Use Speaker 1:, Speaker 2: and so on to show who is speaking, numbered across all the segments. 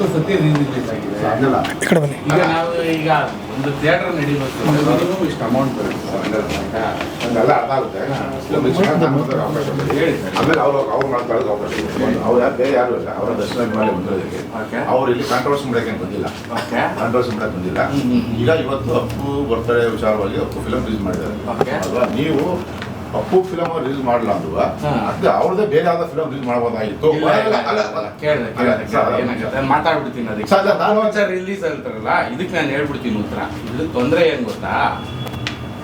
Speaker 1: ಹತ್ತು ಸತಿ ಆಗಿದೆ
Speaker 2: ಹಂಗಲ್ಲ.
Speaker 3: ಈ ಕಡೆ ಬನ್ನಿ.
Speaker 1: ಈಗ ನಾವು ಈಗ ಒಂದು ಥಿಯೇಟರ್ ನಡೀಬೇಕು. ಇಷ್ಟು ಅಮೌಂಟ್ ಬರುತ್ತೆ ಸರ್
Speaker 2: ಅರ್ಥ ಆಗುತ್ತೆ.
Speaker 1: ಹೇಳಿ
Speaker 2: ಆಮೇಲೆ ಅವ್ರು ಯಾರು ಬೇರೆ ಯಾರು ಇಲ್ಲ. ಅವರ ದರ್ಶನ ಮಾಡಿ ಬಂದಿರೋದಕ್ಕೆ.
Speaker 1: Okay.
Speaker 2: ಅವ್ರು ಇಲ್ಲಿ ಕಾಂಟ್ರವರ್ಸಿ ಮಾಡಕ್ಕೆ ಬಂದಿಲ್ಲ. ಕಾಂಟ್ರವರ್ಸಿ ಬಂದಿಲ್ಲ. ಈಗ ಇವತ್ತು ಅಪ್ಪು ಬರ್ತಾರೆ ವಿಚಾರವಾಗಿ ಅಪ್ಪು ಫಿಲಮ್ ರಿಲೀಸ್ ಮಾಡಿದ್ದಾರೆ. ಅಲ್ವಾ? ನೀವು ಅಪ್ಪು ಫಿಲಮ್ ರಿಲೀಸ್ ಮಾಡಲ್ಲ
Speaker 1: ಅಂದ್ರು.
Speaker 2: ಅದೇ ಅವ್ರದ್ದೇ ಬೇರೆ ಯಾವ್ದೋ ಫಿಲಮ್ ರಿಲೀಸ್
Speaker 1: ಮಾಡಬಹುದಾಗಿತ್ತು? ಮಾತಾಡ್ಬಿಡ್ತೀನಿ ಅದಕ್ಕೆ.
Speaker 2: ಸರ್, ನಾನು-
Speaker 1: ರಿಲೀಸ್ ಅಂತಾರಲ್ಲ ಇದಕ್ಕೆ ನಾನು ಹೇಳ್ಬಿಡ್ತೀನಿ ಉತ್ತರ. ಇದಕ್ಕೆ ತೊಂದರೆ ಏನ್ ಗೊತ್ತಾ?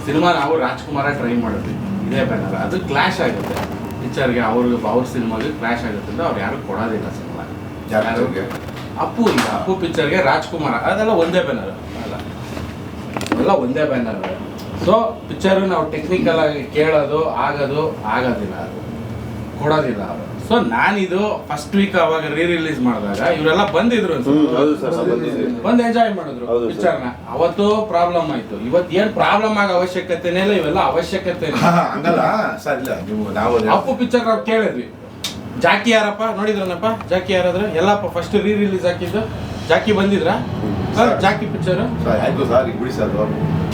Speaker 1: ಸಿನಿಮಾ ನಾವು ರಾಜ್ಕುಮಾರ ಟ್ರೈ ಮಾಡಿದ್ವಿ. ಇದೇ ಬ್ಯಾನರ್ ಅದು ಕ್ಲಾಶ್ ಆಗುತ್ತೆ. ಪಿಕ್ಚರ್ಗೆ ಅವ್ರಿಗೆ ಅವ್ರ ಸಿನಿಮಾಗೆ ಕ್ಲಾಶ್ ಆಗುತ್ತೆ ಅಂದ್ರೆ ಅವ್ರು ಯಾರು ಕೊಡೋದಿಲ್ಲ ಸಿನಿಮಾ? ಅಪ್ಪು ಇಲ್ಲ ಅಪ್ಪು ಪಿಕ್ಚರ್ಗೆ ರಾಜ್ಕುಮಾರ. ಅದೆಲ್ಲ ಒಂದೇ ಬ್ಯಾನರ್ ಅಲ್ಲ ಎಲ್ಲ ಒಂದೇ ಬ್ಯಾನರ್ ಸೊ ಪಿಕ್ಚರ್ ನಾವು ಟೆಕ್ನಿಕಲ್ ಆಗಿ ಕೇಳೋದು ಆಗೋದು ಆಗೋದಿಲ್ಲ ಅದು. ಕೊಡೋದಿಲ್ಲ ಅವರು ಸೊ ನಾನಿದು ಫಸ್ಟ್ ವೀಕ್ ಅವಾಗ ರೀ ರಿಲೀಸ್ ಮಾಡಿದಾಗ ಇವರೆಲ್ಲ ಬಂದಿದ್ರು. ಬಂದು ಎಂಜಾಯ್ ಮಾಡಿದ್ರು. ಪಿಕ್ಚರ್ನ ಅವತ್ತು ಪ್ರಾಬ್ಲಮ್ ಆಯ್ತು. ಇವತ್ತು ಏನ್ ಪ್ರಾಬ್ಲಮ್ ಆಗೋ ಅವಶ್ಯಕತೆನೇ ಇಲ್ಲ ಇವೆಲ್ಲ ಅವಶ್ಯಕತೆ ಅಪ್ಪು ಪಿಕ್ಚರ್ ನಾವು ಕೇಳಿದ್ವಿ. ಜಾಕಿ ಯಾರಪ್ಪ? ನೋಡಿದ್ರನಪ್ಪ ಜಾಕಿ ಯಾರಾದ್ರು? ಎಲ್ಲಪ್ಪ ಫಸ್ಟ್ ರೀ ರಿಲೀಸ್ ಹಾಕಿದ್ದು. ಜಾಕಿ ಬಂದಿದ್ರ?
Speaker 2: ಸರ್.
Speaker 1: ಜಾಕಿ ಪಿಕ್ಚರ್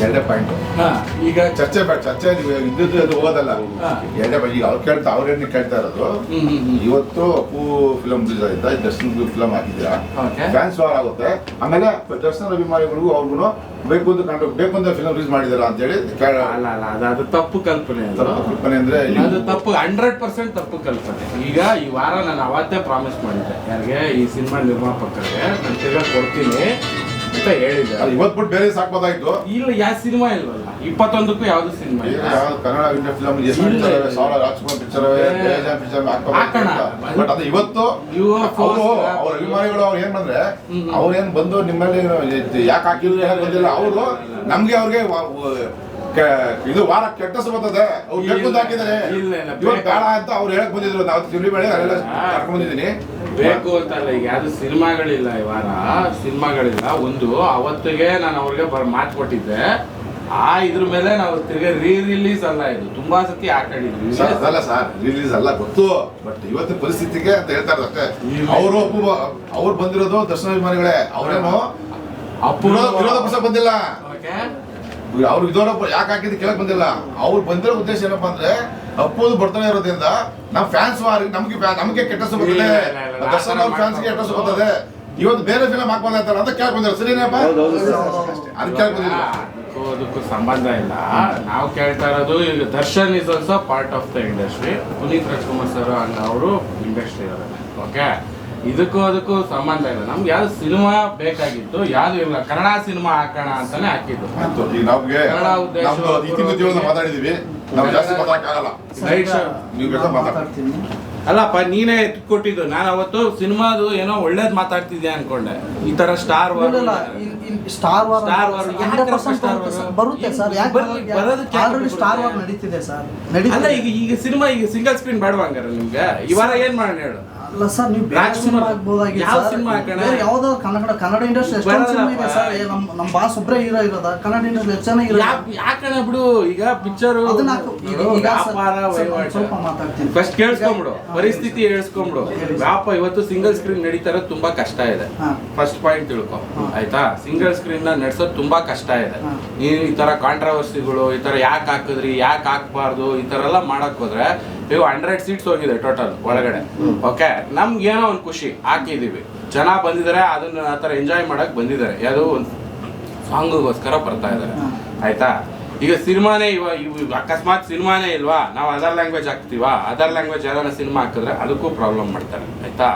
Speaker 2: ಎರಡೇ ಪಾಯಿಂಟ್
Speaker 1: ಹಾ ಈಗ
Speaker 2: ಚರ್ಚೆ ಚರ್ಚೆ ಇದ್ದದ್ದು ಅದು ಹೋಗೋದಲ್ಲ. ಎರಡೇ ಈಗ ಅವ್ರು ಕೇಳ್ತಾ ಅವ್ರೇನು ಕೇಳ್ತಾ ಇರೋದು? ಇವತ್ತು ಅಪ್ಪು ಫಿಲಮ್ ರಿಲೀಸ್ ಆಯ್ತಾ ದರ್ಶನ್ ಫಿಲಮ್ ಹಾಕಿದ್ದೀರಾ. ಫ್ಯಾನ್ಸ್ ವಾರ್ ಆಗುತ್ತೆ. ಆಮೇಲೆ ದರ್ಶನ್ ಅಭಿಮಾನಿಗಳಿಗೂ ಅವ್ರಿಗೂ ಬೇಕು ಅಂತ ಕಂಡು ಬೇಕು ಅಂತ ಫಿಲಮ್ ರಿಲೀಸ್ ಮಾಡಿದಾರ ಅಂತ ಹೇಳಿ ಕೇಳ
Speaker 1: ಅಲ್ಲ ಅಲ್ಲ ಅದು ತಪ್ಪು ಕಲ್ಪನೆ
Speaker 2: ತಪ್ಪು ಕಲ್ಪನೆ ಅಂದ್ರೆ
Speaker 1: ಅದು ತಪ್ಪು ಹಂಡ್ರೆಡ್ ಪರ್ಸೆಂಟ್ ತಪ್ಪು ಕಲ್ಪನೆ. ಈಗ ಈ ವಾರ ನಾನು ಅವತ್ತೇ ಪ್ರಾಮಿಸ್ ಮಾಡಿದ್ದೆ. ಯಾರಿಗೆ? ಈ ಸಿನಿಮಾ ನಿರ್ಮಾಪಕರಿಗೆ. ನಾನು ತಿರ್ಗಾ ಕೊಡ್ತೀನಿ. ಅಂತ ಹೇಳಿದ್ದೆ
Speaker 2: ಅದು ಇವತ್ತು ಬಿಟ್ಟು ಬೇರೆ ಸಾಕ್ಬೋದಾಯ್ತು
Speaker 1: ಇಲ್ಲ ಯಾವ ಸಿನಿಮಾ ಇಲ್ವಲ್ಲ? ಇಪ್ಪತ್ತೊಂದಕ್ಕೂ ಯಾವ್ದು ಸಿನಿಮಾ
Speaker 2: ಈಗ
Speaker 1: ಇಲ್ಲ
Speaker 2: ಯಾವ್ದು ಕನ್ನಡ ಇಂಡಿಯಾ ಫಿಲಮ್ ಎಷ್ಟು ಪಿಕ್ಚರ್. ಸಾವಿರ ರಾಜ್ಕುಮಾರ್ ಪಿಕ್ಚರ್
Speaker 1: ಏ,
Speaker 2: ಪಿಕ್ಚರ್
Speaker 1: ಹಾಕೋಣ.
Speaker 2: ಬಟ್ ಅದು ಇವತ್ತು ಅವರು. ಅವ್ರ ಅಭಿಮಾನಿಗಳು ಅವ್ರು ಏನ್ ಬಂದ್ರೆ
Speaker 1: ಹ್ಮ್.
Speaker 2: ಅವ್ರೇನ್ ಬಂದು ನಿಮ್ಮಲ್ಲಿ ಯಾಕೆ ಹಾಕಿದ್ರು ಯಾಕೆ ಬಂದಿಲ್ಲ ಅವರು ನಮ್ಗೆ ಅವ್ರಿಗೆ ಇದು ವಾರ ಕೆಟ್ಟ ಬರ್ತದೆ. ಅವ್ರು ಬೇಕು ಹಾಕಿದ್ದಾರೆ.
Speaker 1: ಇಲ್ಲ,
Speaker 2: ಇವಾಗ. ಬೇಡ ಅಂತ ಅವ್ರು ಹೇಳಕ್ ಬಂದಿದ್ರು. ನಾವು ತಿಳಿ ಬೇಡ ಅಲ್ಲೆಲ್ಲ ಕರ್ಕೊಂಡ್ ಬಂದಿದ್ದೀನಿ.
Speaker 1: ಬೇಕು ಅಂತಲ್ಲ ಈಗ ಯಾವ್ದು ಸಿನಿಮಾಗಳಿಲ್ಲ ಈ ವಾರ. ಸಿನಿಮಾಗಳಿಲ್ಲ. ಒಂದು ಅವತ್ತಿಗೆ ನಾನು ಅವ್ರಿಗೆ ಬರ್ ಮಾತು ಕೊಟ್ಟಿದ್ದೆ. ಆ ಇದ್ರ ಮೇಲೆ ನಾವು ತಿರ್ಗ ರೀ ರಿಲೀಸ್ ಅಲ್ಲ ಇದು. ತುಂಬಾ ಸತಿ ಆಟಾಡಿದ್ವಿ
Speaker 2: ಸರ್ ಅದಲ್ಲ ಸರ್ ರಿಲೀಸ್ ಅಲ್ಲ ಗೊತ್ತು. ಬಟ್ ಇವತ್ತಿನ ಪರಿಸ್ಥಿತಿಗೆ ಅಂತ ಹೇಳ್ತಾ ಇರೋದು ಅಷ್ಟೇ. ಅವರು ಒಬ್ಬ ಅವ್ರು ಬಂದಿರೋದು ದರ್ಶನ ಅಭಿಮಾನಿಗಳೇ. ಅವ್ರೇನು
Speaker 1: ಅಪ್ಪು
Speaker 2: ವಿರೋಧ ಪಕ್ಷ ಬಂದಿಲ್ಲ. ಅವ್ರು ವಿರೋಧ ಯಾಕೆ ಹಾಕಿದ್ದು ಕೇಳಕ್ ಬಂದಿಲ್ಲ. ಅವ್ರು ಬಂದಿರೋ ಉದ್ದೇಶ ಏನಪ್ಪಾ ಅಂದ್ರೆ ಅಪ್ಪೋದು ಬರ್ತಾನೆ ಇರೋದ್ರಿಂದ ನಮ್ ಫ್ಯಾನ್ಸ್ ನಮ್ಗೆ ನಮ್ಗೆ ಕೆಟ್ಟ ಬರ್ತದೆ. ದರ್ಶನ್ ಅವ್ರ ಫ್ಯಾನ್ಸ್ಗೆ ಕೆಟ್ಟ ಬರ್ತದೆ. ಇವತ್ತು ಬೇರೆ ಫಿಲಮ್ ಅಂತಾರೆ ಅಂತ ಕೇಳಕ್ ಬಂದಿರೋ ಸರಿನಪ್ಪ
Speaker 4: ಅದು ಹೌದು ಸರ್.
Speaker 2: ಅದಕ್ಕೆ ಕೇಳಕ್ ಬಂದಿಲ್ಲ.
Speaker 1: ಅದಕ್ಕೂ ಅದಕ್ಕೂ ಸಂಬಂಧ ಇಲ್ಲ. ನಾವು ಕೇಳ್ತಾ ಇರೋದು ಈಗ Darshan is also part of the industry Puneeth Rajkumar sir ಅನ್ನ ಅವರು ಇಂಡಸ್ಟ್ರಿ ಅವರೇ. ಓಕೆ ಇದಕ್ಕೂ ಅದಕ್ಕೂ ಸಂಬಂಧ ಇಲ್ಲ. ನಮ್ಗೆ ಯಾವ್ದು ಸಿನಿಮಾ ಬೇಕಾಗಿತ್ತು ಯಾವ್ದು ಇಲ್ಲ. ಕನ್ನಡ ಸಿನಿಮಾ ಹಾಕೋಣ ಅಂತಾನೆ ಹಾಕಿದ್ದು.
Speaker 2: ನಮ್ಗೆ
Speaker 1: ಕನ್ನಡ
Speaker 2: ಮಾತಾಡಿದೀವಿ. ನಾವು ಜಾಸ್ತಿ ಮಾತಾಡಕ್ಕಾಗಲ್ಲ. ನೀವು
Speaker 5: ಮಾತಾಡ್ತೀನಿ.
Speaker 1: ಅಲ್ಲಪ್ಪ ನೀನೇ ಕೊಟ್ಟಿದ್ದು. ನಾನು ಅವತ್ತು ಸಿನಿಮಾದು ಏನೋ ಒಳ್ಳೇದ್ ಮಾತಾಡ್ತಿದ್ದೆ ಅನ್ಕೊಂಡೆ. ಈ ತರ star
Speaker 5: star war
Speaker 1: star war
Speaker 5: hundred
Speaker 1: star war?
Speaker 5: ಬರುತ್ತೆ ಸರ್. ಯಾಕೆ
Speaker 1: ಬರೋದಕ್ಕೆ
Speaker 5: ಆಲ್ರೆಡಿ ಸ್ಟಾರ್ ವಾರ್ ನಡೀತಿದೆ ಸರ್. ನಡೀತಿದೆ.
Speaker 1: ಈಗ ಈಗ ಸಿನಿಮಾ ಈಗ ಸಿಂಗಲ್ ಸ್ಕ್ರೀನ್ ಬೇಡವಾ ಹಂಗಾರೆ ನಿಮ್ಗೆ? ಈ ವಾರ ಏನ್ ಮಾಡೋಣ ಹೇಳು?
Speaker 5: ಅಲ್ಲ ಸರ್ ನೀವು ಬೇರೆ ಸಿನಿಮಾ ಆಗ್ಬೋದಾಗಿತ್ತು
Speaker 1: ಯಾವ. ಸಿನಿಮಾ ಹಾಕೋಣ?
Speaker 5: ಬೇರೆ ಯಾವ್ದೋ ಕನ್ನಡ ಕನ್ನಡ ಇಂಡಸ್ಟ್ರಿ ಎಷ್ಟೊಂದು ಸಿನಿಮಾ ಇದೆ ಸರ್ ಏ, ನಮ್ಮ ಬಾಸ್ ಒಬ್ಬರೇ ಹೀರೋ ಇರೋದ ಕನ್ನಡ ಇಂಡಸ್ಟ್ರಿ ಎಷ್ಟು
Speaker 1: ಯಾಕ್- ಯಾಕಣ ಬಿಡು ಈಗ ಪಿಕ್ಚರ್
Speaker 5: ಅದನ್ನ ಹಾಕು. ಈಗ ಈಗ ಸರ್-
Speaker 1: ವ್ಯಾಪಾರ
Speaker 5: ಸರ್, ಒಂದ್
Speaker 1: ವಹಿವಾಟು
Speaker 5: ಸ್ವಲ್ಪ ಮಾತಾಡ್ತೀನಿ
Speaker 1: ಫಸ್ಟ್ ಕೇಳಿಸ್ಕೊಂಬಿಡು ಪರಿಸ್ಥಿತಿ ಹೇಳ್ಸ್ಕೊಂಬಿಡು
Speaker 5: ಹೇಳಿ.
Speaker 1: ವ್ಯಾಪ ಇವತ್ತು ಸಿಂಗಲ್ ಸ್ಕ್ರೀನ್ ನಡೀತಾ ಇರೋದು ತುಂಬಾ ಕಷ್ಟ ಇದೆ
Speaker 5: ಹಾ.
Speaker 1: ಫಸ್ಟ್ ಪಾಯಿಂಟ್ ತಿಳ್ಕೊ
Speaker 5: ಹಾ.
Speaker 1: ಆಯ್ತಾ ಸಿಂಗಲ್ ಸ್ಕ್ರೀನ್ನ ನಡ್ಸೋದು ತುಂಬಾ ಕಷ್ಟ ಇದೆ
Speaker 5: ಹಾ.
Speaker 1: ಈ ಈ ತರ ಕಾಂಟ್ರವರ್ಸಿಗಳು ಈ ತರ ಯಾಕೆ ಹಾಕಿದ್ರಿ ಯಾಕೆ ಹಾಕ್ಬಾರ್ದು ಈ ತರ ಎಲ್ಲ ಮಾಡಕ್ ಹೋದ್ರೆ ಇವು ಹಂಡ್ರೆಡ್ ಸೀಟ್ಸ್ ಹೋಗಿದೆ ಟೋಟಲ್ ಒಳಗಡೆ. ಓಕೆ ನಮ್ಗೆ ಏನೋ ಒಂದು ಖುಷಿ ಹಾಕಿದೀವಿ. ಜನ ಬಂದಿದ್ದಾರೆ ಅದನ್ನ ಆ ಥರ ಎಂಜಾಯ್ ಮಾಡಕ್ ಬಂದಿದ್ದಾರೆ ಯಾವುದೋ ಒಂದು ಸಾಂಗ್ಗೋಸ್ಕರ ಬರ್ತಾ ಇದ್ದಾರೆ. ಆಯ್ತಾ? ಈಗ ಸಿನಿಮಾನೇ ಇವ ಇವ್ ಅಕಸ್ಮಾತ್ ಸಿನಿಮಾನೇ ಇಲ್ವಾ? ನಾವು ಅದರ್ ಲ್ಯಾಂಗ್ವೇಜ್ ಹಾಕ್ತೀವಾ? ಅದರ್ ಲ್ಯಾಂಗ್ವೇಜ್ ಯಾವ್ದಾರ ಸಿನಿಮಾ ಹಾಕಿದ್ರೆ ಅದಕ್ಕೂ ಪ್ರಾಬ್ಲಮ್ ಮಾಡ್ತಾರೆ. ಆಯ್ತಾ?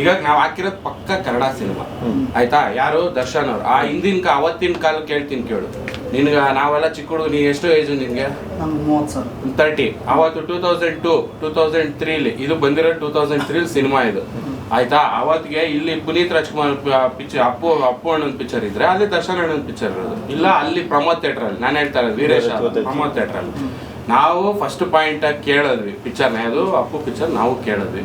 Speaker 1: ಈಗ ನಾವು ಹಾಕಿರೋದು ಪಕ್ಕ ಕನ್ನಡ ಸಿನಿಮಾ. ಆಯ್ತಾ? ಯಾರು ದರ್ಶನ್ ಅವ್ರು. ಆ ಹಿಂದಿನ ಅವತ್ತಿನ ಕಾಲ ಕೇಳ್ತೀನಿ ಕೇಳು. ನಿನ್ಗ ನಾವೆಲ್ಲ ಚಿಕ್ಕ ಹುಡುಗ ನೀ ಎಷ್ಟು ಏಜ್ ನಿಮ್ಗೆ
Speaker 5: ನಮ್ಗೆ ಮೂವತ್ತು ಸರ್.
Speaker 1: ತರ್ಟಿ ಅವತ್ತು two thousand two two thousand ತ್ರೀಲಿ ಇದು ಬಂದಿರೋ ಟೂ ತೌಸಂಡ್ ತ್ರೀಲಿ ಸಿನಿಮಾ ಇದು. ಆಯ್ತಾ? ಅವತ್ತಿಗೆ ಇಲ್ಲಿ ಪುನೀತ್ ರಾಜ್ಕುಮಾರ್ ಪಿಕ್ಚರ್ ಅಪ್ಪು ಅಪ್ಪು ಅಣ್ಣನ ಪಿಕ್ಚರ್ ಇದ್ರೆ ಅಲ್ಲಿ ದರ್ಶನ್ ಅಣ್ಣನ ಪಿಕ್ಚರ್ ಇರೋದು. ಇಲ್ಲ ಅಲ್ಲಿ ಪ್ರಮೋದ್ ಥಿಯೇಟರ್ ಅಲ್ಲಿ. ನಾನು ಹೇಳ್ತಾ ಇರೋದು ವೀರೇಶ್. ಪ್ರಮೋದ್ ಥಿಯೇಟರ್ ಅಲ್ಲಿ. ನಾವು ಫಸ್ಟ್ ಪಾಯಿಂಟ್ ಕೇಳಿದ್ವಿ. ಪಿಕ್ಚರ್ನ ಅದು ಅಪ್ಪು ಪಿಕ್ಚರ್ ನಾವು ಕೇಳಿದ್ವಿ.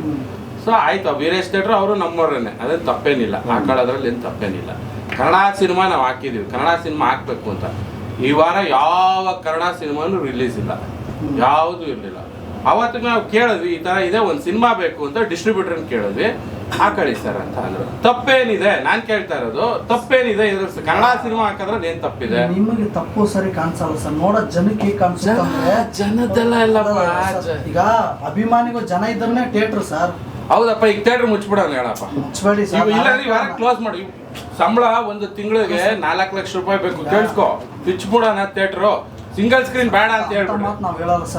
Speaker 1: ಸೊ ಆಯ್ತು ವೀರೇಶ್ ಥಿಯೇಟರ್ ಅವರು ನಮ್ಮವ್ರನ್ನೇ ಅದೇ ತಪ್ಪೇನಿಲ್ಲ. ಹಾಕೊಳ್ಳೋದ್ರಲ್ಲಿ ಏನು ತಪ್ಪೇನಿಲ್ಲ. ಕನ್ನಡ ಸಿನಿಮಾ ನಾವು ಹಾಕಿದೀವಿ. ಕನ್ನಡ ಸಿನಿಮಾ ಹಾಕ್ಬೇಕು ಅಂತ. ಈ ವಾರ ಯಾವ ಕನ್ನಡ ಸಿನಿಮಾನು ರಿಲೀಸ್ ಇಲ್ಲ. ಯಾವುದು ಇರಲಿಲ್ಲ. ಅವತ್ತು ನಾವು ಕೇಳಿದ್ವಿ ಈ ತರ ಇದೆ ಒಂದು ಸಿನಿಮಾ ಬೇಕು ಅಂತ ಡಿಸ್ಟ್ರಿಬ್ಯೂಟರ್ನ ಕೇಳಿದ್ವಿ. ಹಾಕೊಳ್ಳಿ ಸರ್ ಅಂತ ಅಂದ್ರು. ತಪ್ಪೇನಿದೆ? ನಾನು ಕೇಳ್ತಾ ಇರೋದು ತಪ್ಪೇನಿದೆ ಇದ್ರ ಕನ್ನಡ ಸಿನಿಮಾ ಹಾಕಿದ್ರೆ ಏನ್ ತಪ್ಪಿದೆ?
Speaker 5: ನಿಮಗೆ ತಪ್ಪು ಸರಿ ಕಾಣಿಸಲ್ಲ ಸರ್ ನೋಡೋ ಜನಕ್ಕೆ ಹೇಗೆ ಜನದೆಲ್ಲ ಎಲ್ಲ ಈಗ ಅಭಿಮಾನಿಗೂ ಜನ ಇದ್ರೆ ಥಿಯೇಟರ್ ಸರ್
Speaker 1: ಹೌದಪ್ಪ ಈಗ ಥಿಯೇಟರ್ ಮುಚ್ಬಿಡೋಣ ಹೇಳಪ್ಪ.
Speaker 5: ಮುಚ್ಚಬೇಡಿ
Speaker 1: ಇಲ್ಲ ಕ್ಲೋಸ್ ಮಾಡಿ. ಸಂಬಳ ಒಂದು ತಿಂಗಳಿಗೆ ನಾಲ್ಕು ಲಕ್ಷ ರೂಪಾಯಿ ಬೇಕು. ಕೇಳ್ಕೊ ಸ್ವಿಚ್ ಮೂಡೋಣ ಥಿಯೇಟ್ರು. ಸಿಂಗಲ್ ಸ್ಕ್ರೀನ್ ಬೇಡ ಅಂತ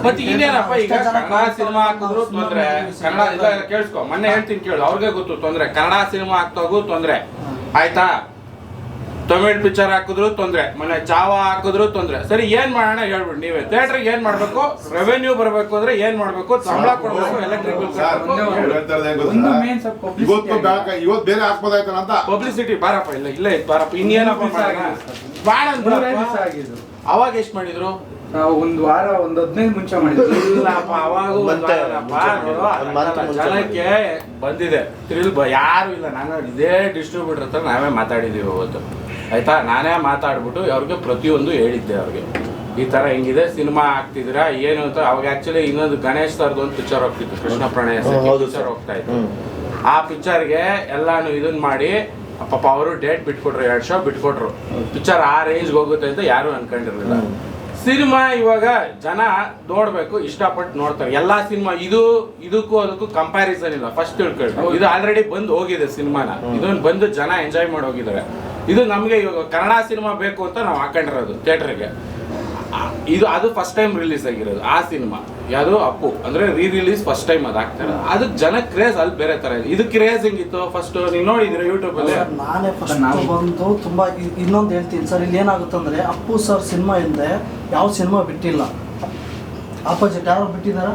Speaker 1: ಮತ್ತೆ ಇನ್ನೇನಪ್ಪ ಈಗ ಕನ್ನಡ ಸಿನಿಮಾ ಹಾಕಿದ್ರು ತೊಂದ್ರೆ. ಕನ್ನಡ ಇಲ್ಲ ಕೇಳಿಸ್ಕೊ. ಮೊನ್ನೆ ಹೇಳ್ತೀನಿ ಕೇಳು. ಅವ್ರಿಗೆ ಗೊತ್ತು ತೊಂದ್ರೆ. ಕನ್ನಡ ಸಿನಿಮಾ ಹಾಕ್ತಾಗೂ ತೊಂದ್ರೆ. ಆಯ್ತಾ? ತಮಿಳ್ ಪಿಕ್ಚರ್ ಹಾಕಿದ್ರು ತೊಂದ್ರೆ ಮೊನ್ನೆ ಚಾವ ಹಾಕಿದ್ರು ತೊಂದ್ರೆ. ಸರಿ ಏನ್ ಮಾಡೋಣ ಹೇಳ್ಬಿಡಿ ನೀವೇ. ಥಿಯೇಟರ್ ಏನ್ ಮಾಡ್ಬೇಕು? ರೆವೆನ್ಯೂ ಬರ್ಬೇಕು ಅಂದ್ರೆ ಏನ್ ಮಾಡ್ಬೇಕು? ಸಂಬಳ ಕೊಡ್ಬೇಕು ಎಲೆಕ್ಟ್ರಿಕ್
Speaker 2: ಇವತ್ತು ಬೇರೆ ಹಾಕ್ಬೋದಾಯ್ತಲ್ಲ ಅಂತ?
Speaker 1: ಪಬ್ಲಿಸಿಟಿ ಬಾರಪ್ಪ ಇಲ್ಲ ಇಲ್ಲ ಬರಪ್ಪ ಬಾರಪ್ಪ. ಇನ್ನೇನಪ್ಪ ಅವಾಗ ಎಷ್ಟ್ ಮಾಡಿದ್ರು?
Speaker 3: ನಾವು ಒಂದ್ ವಾರ ಒಂದ್ ಹದಿನೈದು ಮುಂಚೆ ಮಾಡಿದ್ವಿ
Speaker 1: ಇಲ್ಲಪ್ಪ ಅವಾಗ ಜನಕ್ಕೆ ಬಂದಿದೆ. ತಿರುಲ್ ಬ ಯಾರು ಇಲ್ಲ. ನಾನು ಇದೇ ಡಿಸ್ಟ್ರಿಬ್ಯೂಟರ್ ಹತ್ರ ನಾವೇ ಮಾತಾಡಿದೀವಿ ಅವತ್ತು. ಆಯ್ತಾ? ನಾನೇ ಮಾತಾಡ್ಬಿಟ್ಟು ಅವ್ರಿಗೆ ಪ್ರತಿಯೊಂದು ಹೇಳಿದ್ದೆ ಅವ್ರಿಗೆ. ಈ ತರ ಹಿಂಗಿದೆ? ಸಿನಿಮಾ ಆಗ್ತಿದ್ದೀರಾ? ಏನು ಅಂತ ಅವಾಗ ಆಕ್ಚುಲಿ ಇನ್ನೊಂದು ಗಣೇಶ್ ಸರ್ದು ಒಂದು ಪಿಕ್ಚರ್ ಹೋಗ್ತಿತ್ತು ಕೃಷ್ಣ ಪ್ರಣಯ ಪಿಕ್ಚರ್. ಹೋಗ್ತಾ ಇತ್ತು. ಆ ಪಿಕ್ಚರ್ಗೆ ಎಲ್ಲಾನು ಇದನ್ ಮಾಡಿ ಪಾಪ ಅವರು ಡೇಟ್ ಬಿಟ್ಕೊಟ್ರು ಎರಡು ಶೋ ಬಿಟ್ಕೊಟ್ರು. ಪಿಕ್ಚರ್ ಆ ರೇಂಜ್ಗೆ ಹೋಗುತ್ತೆ ಅಂತ ಯಾರು ಅನ್ಕೊಂಡಿರಲಿಲ್ಲ. ಸಿನಿಮಾ ಇವಾಗ ಜನ ನೋಡ್ಬೇಕು ಇಷ್ಟಪಟ್ಟು ನೋಡ್ತಾರೆ. ಎಲ್ಲಾ ಸಿನಿಮಾ ಇದು ಇದಕ್ಕೂ ಅದಕ್ಕೂ ಕಂಪ್ಯಾರಿಸನ್ ಇಲ್ಲ. ಫಸ್ಟ್ ತಿಳ್ಕೊಂಡು ಇದು ಆಲ್ರೆಡಿ ಬಂದು ಹೋಗಿದೆ ಸಿನಿಮಾನ. ಇದನ್ನ ಬಂದು ಜನ ಎಂಜಾಯ್ ಮಾಡಿ ಹೋಗಿದ್ದಾರೆ ಇದು ನಮಗೆ ಇವಾಗ ಕನ್ನಡ ಸಿನಿಮಾ ಬೇಕು ಅಂತ ನಾವು ಹಾಕೊಂಡಿರೋದು ಥಿಯೇಟ್ರಿಗೆ. ಇದು ಅದು ಫಸ್ಟ್ ಟೈಮ್ ರಿಲೀಸ್ ಆಗಿರೋದು ಆ ಸಿನಿಮಾ. ಯಾವುದು ಅಪ್ಪು ಅಂದ್ರೆ ರೀ ರಿಲೀಸ್ ಫಸ್ಟ್ ಟೈಮ್ ಅದು ಹಾಕ್ತಾರೆ. ಅದು ಜನ ಕ್ರೇಜ್ ಅಲ್ಲಿ ಬೇರೆ ತರ ಇದೆ. ಇದು ಕ್ರೇಜ್ ಹೆಂಗಿತ್ತು? ಫಸ್ಟ್ ನೀವು ನೋಡಿದ್ರೆ ಯೂಟ್ಯೂಬ್ ಅಲ್ಲಿ?
Speaker 5: ಸರ್, ನಾನೇ ಫಸ್ಟ್
Speaker 3: ನಾವು-
Speaker 5: ಬಂದು ತುಂಬಾ ಇನ್ನೊಂದು ಹೇಳ್ತೀನಿ. ಸರ್ ಇಲ್ಲಿ ಏನಾಗುತ್ತೆ ಅಂದ್ರೆ ಅಪ್ಪು ಸರ್ ಸಿನಿಮಾ ಹಿಂದೆ ಯಾವ ಸಿನಿಮಾ ಬಿಟ್ಟಿಲ್ಲ. ಆಪೋಸಿಟ್ ಯಾರು ಬಿಟ್ಟಿದಾರ?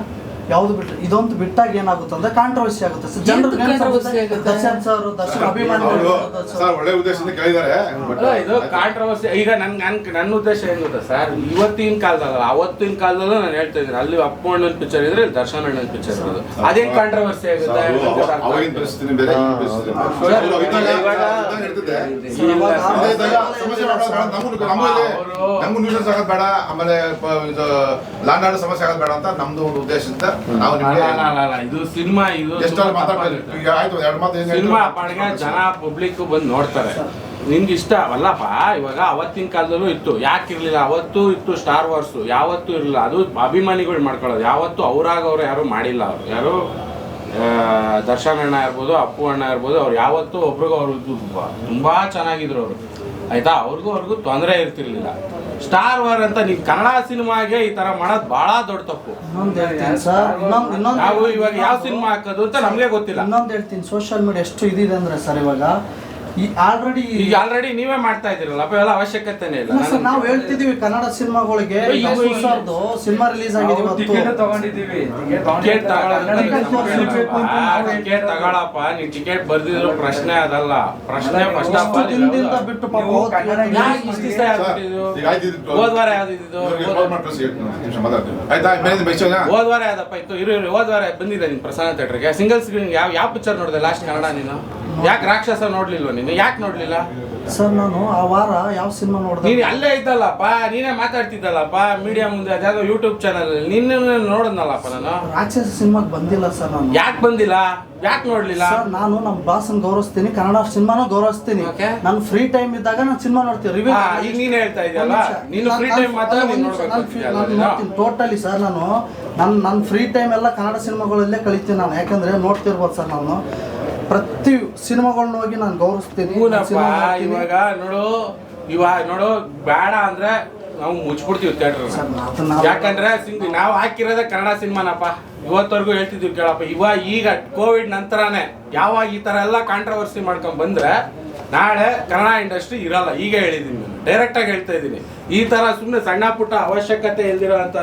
Speaker 5: ಯಾವ್ದು ಬಿಟ್ಟು ಇದೊಂದು ಬಿಟ್ಟಾಗ ಏನಾಗುತ್ತೆ ಅಂದ್ರೆ ಕಾಂಟ್ರವರ್ಸಿ ಆಗುತ್ತೆ. ಸರ್ ಜನರು? ದರ್ಶನ್ ಸರ್ ದರ್ಶನ್ ಅಭಿಮಾನಿಗಳು
Speaker 2: ಸರ್. ಒಳ್ಳೆ ಉದ್ದೇಶದಿಂದ ಕೇಳಿದ್ದಾರೆ.
Speaker 1: ಇದು ಕಾಂಟ್ರವರ್ಸಿ ಈಗ ನನ್ ನನ್ ನನ್ನ ಉದ್ದೇಶ ಏನ್ ಗೊತ್ತಾ ಸರ್? ಇವತ್ತಿನ ಕಾಲದಲ್ಲ ಅವತ್ತಿನ ಕಾಲದಲ್ಲೂ ನಾನು ಹೇಳ್ತಾ ಇದ್ದೀನಿ. ಅಲ್ಲಿ ಅಪ್ಪು ಅಣ್ಣನ ಪಿಕ್ಚರ್ ಇದ್ರೆ ಇಲ್ಲಿ ದರ್ಶನ್ ಅಣ್ಣನ ಪಿಕ್ಚರ್ ಇರೋದು. ಅದೇನ್ ಕಾಂಟ್ರವರ್ಸಿ ಆಗುತ್ತೆ
Speaker 2: ನಮಗೂ
Speaker 1: ಅವರು-
Speaker 2: ಆಗೋದು ಬೇಡ ಆಮೇಲೆ ಲ್ಯಾಂಡ್ ಆರ್ಡರ್ ಸಮಸ್ಯೆ ಆಗೋದು ಬೇಡ ಅಂತ ನಮ್ದು ಒಂದು ಉದ್ದೇಶದಿಂದ ನಾವು
Speaker 1: ಅಲ್ಲ,
Speaker 2: ನಿಮ್ಗೆ
Speaker 1: ಅಲ್ಲ, ಅಲ್ಲ, ಅಲ್ಲ, ಇದು ಸಿನಿಮಾ ಇದು
Speaker 2: ಎಷ್ಟಾದ್ರು ಮಾತಾಡ್ತಾರೆ ಈಗ ಆಯ್ತು ಎರಡು ಮಾತು ಹೆಂಗ್
Speaker 1: ಸಿನಿಮಾ
Speaker 2: ಹೇಳ್ತಾರೆ?
Speaker 1: ಜನ ಪಬ್ಲಿಕ್ ಬಂದು ನೋಡ್ತಾರೆ. ನಿನ್ಗೆ ಇಷ್ಟ? ಅಲ್ಲಪ್ಪ ಇವಾಗ ಅವತ್ತಿನ ಕಾಲದಲ್ಲೂ ಇತ್ತು. ಯಾಕೆ ಇರ್ಲಿಲ್ಲ? ಅವತ್ತು ಇತ್ತು ಸ್ಟಾರ್ ವಾರ್ಸ್ ಯಾವತ್ತೂ ಇರಲಿಲ್ಲ. ಅದು ಅಭಿಮಾನಿಗಳು ಮಾಡ್ಕೊಳ್ಳೋದು. ಯಾವತ್ತು ಅವ್ರಾಗ ಅವ್ರು ಯಾರು ಮಾಡಿಲ್ಲ ಅವ್ರು. ಯಾರು ಆ, ದರ್ಶನ್ ಅಣ್ಣ ಇರ್ಬೋದು ಅಪ್ಪು ಅಣ್ಣ ಇರ್ಬೋದು ಅವ್ರು ಯಾವತ್ತೂ ಒಬ್ರಿಗೂ ಅವ್ರು ತುಂಬಾ ಚೆನ್ನಾಗಿದ್ರು ಅವರು. ಆಯ್ತಾ? ಅವ್ರಿಗೂ ಅವ್ರಿಗೂ ತೊಂದರೆ ಇರ್ತಿರ್ಲಿಲ್ಲ. ಸ್ಟಾರ್ ವಾರ್ ಅಂತ ನೀವು ಕನ್ನಡ ಸಿನಿಮಾಗೆ ಈ ತರ ಮಾಡೋದು ಬಹಳ ದೊಡ್ಡ ತಪ್ಪು. ನಾವು ಇವಾಗ ಯಾವ ಸಿನಿಮಾ ಹಾಕೋದು ಅಂತ ನಮ್ಗೆ ಗೊತ್ತಿಲ್ಲ.
Speaker 5: ಇನ್ನೊಂದು ಹೇಳ್ತೀನಿ ಸೋಷಿಯಲ್ ಮೀಡಿಯಾ ಎಷ್ಟು ಇದಿದೆ ಅಂದ್ರೆ ಸರ್ ಇವಾಗ ಈ ಆಲ್ರೆಡಿ
Speaker 1: ಈಗ ಆಲ್ರೆಡಿ ನೀವೇ ಮಾಡ್ತಾ ಇದ್ದೀರಲ್ಲ ಅಪ್ಪ ಎಲ್ಲ ಅವಶ್ಯಕತೆನೇ ಇಲ್ಲ.
Speaker 5: ಸರ್ ನಾವು ಹೇಳ್ತಿದೀವಿ ಕನ್ನಡ ಸಿನಿಮಾಗಳಿಗೆ. ಸಿನಿಮಾ ರಿಲೀಸ್ ಆಗಿದೆ ಇವತ್ತು.
Speaker 3: ಟಿಕೆಟ್ ತಗೊಂಡಿದ್ದೀವಿ.
Speaker 1: ಟಿಕೆಟ್ ಟಿಕೆಟ್ ತಗೊಳಪ್ಪ ನೀವು ಟಿಕೆಟ್ ಬರ್ದಿದ್ರು ಪ್ರಶ್ನೆ ಅದಲ್ಲ. ಪ್ರಶ್ನೆ ಫಸ್ಟ್ ಆಫ್ ಆಲ್
Speaker 5: ದಿನದಿಂದ ಬಿಟ್ಟು ಪಾಪ
Speaker 1: ಹೋದ್ವಾರ ಯಾವ್ದಿದ್ದು? ಹೋದ್ವಾರ. ಯಾವ್ದಪ್ಪ ಇತ್ತು? ಇರು ಇರು ಹೋದ್ವಾರ ಬಂದಿದೆ ನೀನು ಪ್ರಸನ್ನ ಥಿಯೇಟರ್ಗೆ ಸಿಂಗಲ್ ಸ್ಕ್ರೀನ್ ಯಾವ ಯಾವ ಪಿಕ್ಚರ್ ನೋಡಿದೆ? ಲಾಸ್ಟ್ ಕನ್ನಡ ನೀನು? ಯಾಕೆ ರಾಕ್ಷಸ ನೋಡ್ಲಿಲ್ವ ನೀನು? ಯಾಕೆ ನೋಡ್ಲಿಲ್ಲ?
Speaker 5: ಸರ್ ನಾನು ಆ ವಾರ ಯಾವ ಸಿನಿಮಾ ನೋಡಿದೆ?
Speaker 1: ನೀನು ಅಲ್ಲೇ ಇದ್ದಲ್ಲಪ್ಪ ನೀನೇ ಮಾತಾಡ್ತಿದ್ದಲ್ಲಪ್ಪ ಮೀಡಿಯಾ ಮುಂದೆ ಅದ್ಯಾವುದೋ ಯೂಟ್ಯೂಬ್ ಚಾನಲ್ ನಿನ್ನ ನೋಡದ್ನಲ್ಲಪ್ಪ ನಾನು.
Speaker 5: ರಾಕ್ಷಸ ಸಿನಿಮಾಗೆ ಬಂದಿಲ್ಲ ಸರ್ ನಾನು.
Speaker 1: ಯಾಕೆ ಬಂದಿಲ್ಲ? ಯಾಕೆ ನೋಡ್ಲಿಲ್ಲ?
Speaker 5: ಸರ್ ನಾನು ನಮ್ಮ ಬಾಸನ್ ಗೌರವಿಸ್ತೀನಿ ಕನ್ನಡ ಸಿನಿಮಾನ ಗೌರವಿಸ್ತೀನಿ. ನಾನು ಫ್ರೀ ಟೈಮ್ ಇದ್ದಾಗ ನಾನು ಸಿನಿಮಾ ನೋಡ್ತೀನಿ ರಿವ್ಯೂ
Speaker 1: ಈಗ ನೀನು ಹೇಳ್ತಾ ಇದೆಯಲ್ಲ? ನೀನು ಫ್ರೀ ಟೈಮ್ ಮಾತ್ರ ನೀನು ನೀನು.
Speaker 5: ಟೋಟಲಿ ಸರ್ ನಾನು. ನನ್ನ ನನ್ನ ಫ್ರೀ ಟೈಮ್ ಎಲ್ಲ ಕನ್ನಡ ಸಿನಿಮಾಗಳಲ್ಲೇ ಕಳಿತೀನಿ ನಾನು. ಯಾಕಂದ್ರೆ ನೋಡ್ತಿರ್ಬೋದು ಸರ್ ನಾನು. ಪ್ರತಿ ಸಿನಿಮಾಗಳನ್ನ ಹೋಗಿ ನಾನು ಗೌರವಿಸ್ತೀನಿ
Speaker 1: ಹೂನಪ್ಪ
Speaker 5: ಸಿನಿಮಾ.
Speaker 1: ಇವಾಗ ನೋಡು ಇವಾಗ ನೋಡು ಬೇಡ ಅಂದ್ರೆ ನಾವು ಮುಚ್ಬಿಡ್ತೀವಿ ಥಿಯೇಟರ್
Speaker 5: ನಾವು-
Speaker 1: ಯಾಕಂದ್ರೆ ಸಿಂಗ್ ನಾವು ಹಾಕಿರೋದೇ ಕನ್ನಡ ಸಿನಿಮಾನಪ್ಪ. ಇವತ್ತವರೆಗೂ ಹೇಳ್ತಿದ್ವಿ ಕೇಳಪ್ಪ ಇವಾಗ ಈಗ ಕೋವಿಡ್ ನಂತರನೇ ಯಾವಾಗ ಈ ತರ ಎಲ್ಲ ಕಾಂಟ್ರವರ್ಸಿ ಮಾಡ್ಕೊಂಡ್ ಬಂದ್ರೆ ನಾಳೆ ಕನ್ನಡ ಇಂಡಸ್ಟ್ರಿ ಇರಲ್ಲ. ಈಗ ಹೇಳಿದೀನಿ ನಾನು ಡೈರೆಕ್ಟ್ ಆಗಿ ಹೇಳ್ತಾ ಇದ್ದೀನಿ ಈ ತರ ಸುಮ್ಮನೆ ಸಣ್ಣ ಪುಟ್ಟ ಅವಶ್ಯಕತೆ ಇಲ್ದಿರೋ ಅಂತ